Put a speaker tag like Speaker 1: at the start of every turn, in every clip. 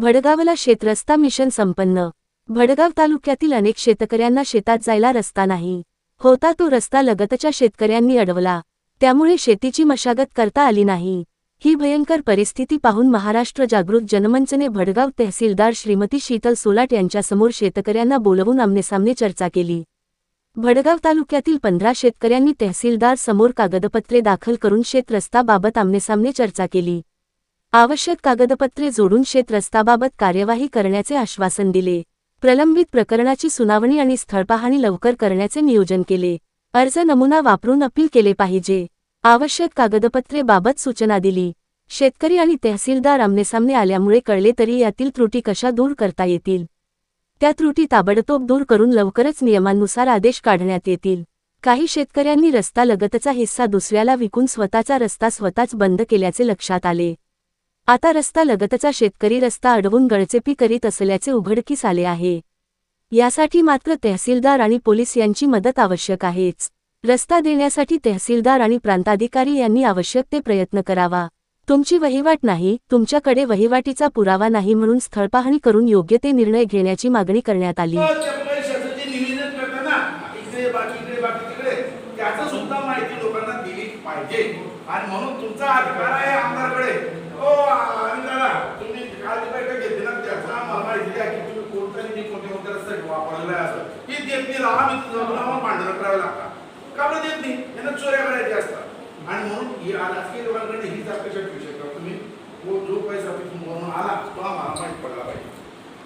Speaker 1: भडगावला शेतरस्ता mission संपन्न. भडगाव तालुक्यातील अनेक शेतकऱ्यांना शेतात जायला रस्ता नाही. होता तो रस्ता लगतच्या शेतकऱ्यांनी अडवला. त्यामुळे शेतीची मशागत करता आली नाही. ही भयंकर परिस्थिती पाहून महाराष्ट्र जागृत जनमंचने भडगाव तहसीलदार श्रीमती शीतल सोलाट यांच्यासमोर शेतकऱ्यांना बोलवून आमनेसामने चर्चा केली. भडगाव तालुक्यातील पंधरा शेतकऱ्यांनी तहसीलदार समोर कागदपत्रे दाखल करून शेतरस्ताबाबत आमनेसामने चर्चा केली. आवश्यक कागदपत्रे जोडून शेत रस्ताबाबत कार्यवाही करण्याचे आश्वासन दिले. प्रलंबित प्रकरणाची सुनावणी आणि स्थळपाहणी लवकर करण्याचे नियोजन केले. अर्ज नमुना वापरून अपील केले पाहिजे. आवश्यक कागदपत्रे बाबत सूचना दिली. शेतकरी आणि तहसीलदार आमनेसामने आल्यामुळे कळले तरी यातील त्रुटी कशा दूर करता येतील? त्या त्रुटी ताबडतोब दूर करून लवकरच नियमांनुसार आदेश काढण्यात येतील. काही शेतकऱ्यांनी रस्ता लगतचा हिस्सा दुसऱ्याला विकून स्वतःचा रस्ता स्वतःच बंद केल्याचे लक्षात आले. आता रस्ता लगतचा शेतकरी रस्ता अडवून गळचेपी करीत असल्याचे उघडकीस आले आहे. यासाठी मात्र तहसीलदार आणि पोलीस यांची मदत आवश्यक आहेच. रस्ता देण्यासाठी तहसीलदार आणि प्रांताधिकारी यांनी आवश्यक ते प्रयत्न करावा. तुमची वहिवाट नाही तुमच्याकडे वहिवाटीचा पुरावा नाही म्हणून स्थळपाहणी करून योग्य ते निर्णय घेण्याची मागणी करण्यात आली.
Speaker 2: आणि म्हणून तुमचा अधिकार आहे आमदारकडे ओ आमदारा तुम्ही काल जी बैठक घेतली ना त्याचा आम्हाला माहिती द्या की तुम्ही कोणत्या निधी कोणत्या कोणत्या रस्ते आहे असं. ही देत नाही राहा मी तुझा मला आम्हाला भांडणं करावं लागतात. का बरं देत नाही? यांना चोऱ्या करायच्या असतात. आणि म्हणून ही राजकीय लोकांकडे हीच अपेक्षा ठेवू शकता तुम्ही. तो जो पैसा तिथून म्हणून आला तो आम्हाला माहीत पडला पाहिजे.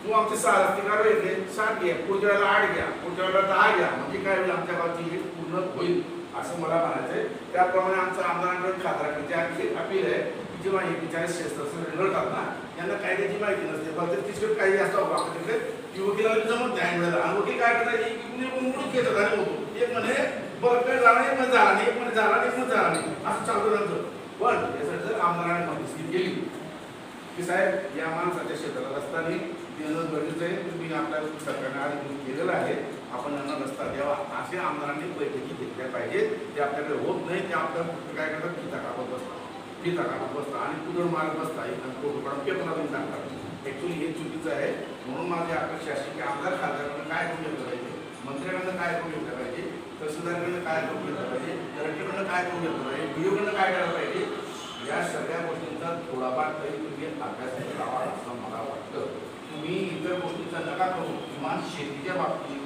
Speaker 2: तू आमचे सहा रस्तेकार येते सात घ्या पुढच्या वेळेला आठ घ्या पुढच्या वेळेला दहा घ्या. म्हणजे काय होईल? आमच्या बाबतीत ही पूर्ण होईल असं मला म्हणायचंय. त्याप्रमाणे आमचं आमदारांकडे खासदारांकडे आणखी अपील आहे जी माहिती हे बिचारे शस्त्र रडतात यांना कायद्याची माहिती नसते. फक्त तिसरे काही जास्त आपण तिकडे. की वकिलाला जमत नाही मिळालं आणि वकील काय करतात एक कुणी मुळून घेतात आणि होतो एक म्हणे बरं काय झाला नाही एक म्हणे झाला नाही एक म्हणजे झाला नाही एक म्हणे झाला नाही. असं चालतं त्यांचं. पण यासाठी जर आमदाराने माहिती केली की साहेब या माणसाच्या शेताला रस्ता नाही देणं गरजेचं आहे तुम्ही आपल्या सरकारने आधी केलेलं आहे आपण यांना रस्ता द्यावा असे आमदारांनी बैठकी घेतल्या पाहिजेत ते आपल्याकडे होत नाही ते आपल्या काय करतात पिता कापत बसता आणि कुदळ मारत बसता एक कोर्ट पेपरला टाकतात ॲक्च्युली हे चुकीचं आहे. म्हणून माझी अपेक्षा अशी की आमदार खासदारांना काय करून करायचे पाहिजे मंत्र्यांकडनं काय करून घेतलं पाहिजे तहसीलदारकडनं काय करून घेतलं पाहिजे कलेक्टरकडनं काय करून घेतलं पाहिजे डीओकडनं काय करायला पाहिजे या सगळ्या गोष्टींचा थोडाफार तरी तुम्ही अभ्यास करावा असं मला वाटतं. तुम्ही इतर गोष्टींचा नका करू किमान शेतीच्या बाबतीत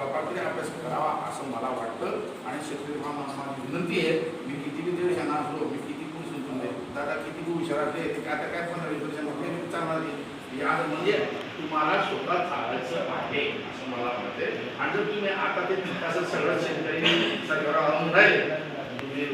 Speaker 2: थोडाफार तरी अभ्यास करावा असं मला वाटतं. आणि शेतकरी मामा माझी विनंती आहे मी किती किती वेळ यांना असलो मी किती पण सुचून दे. दादा किती तू हुशार असले ते काय आता काय पंधरा वीस वर्षामध्ये मी चालणार या म्हणजे तुम्हाला स्वतः चालायचं आहे असं मला वाटते आणि जर तुम्ही आता ते असं सगळं शेतकरी सरकार राहिले तुम्ही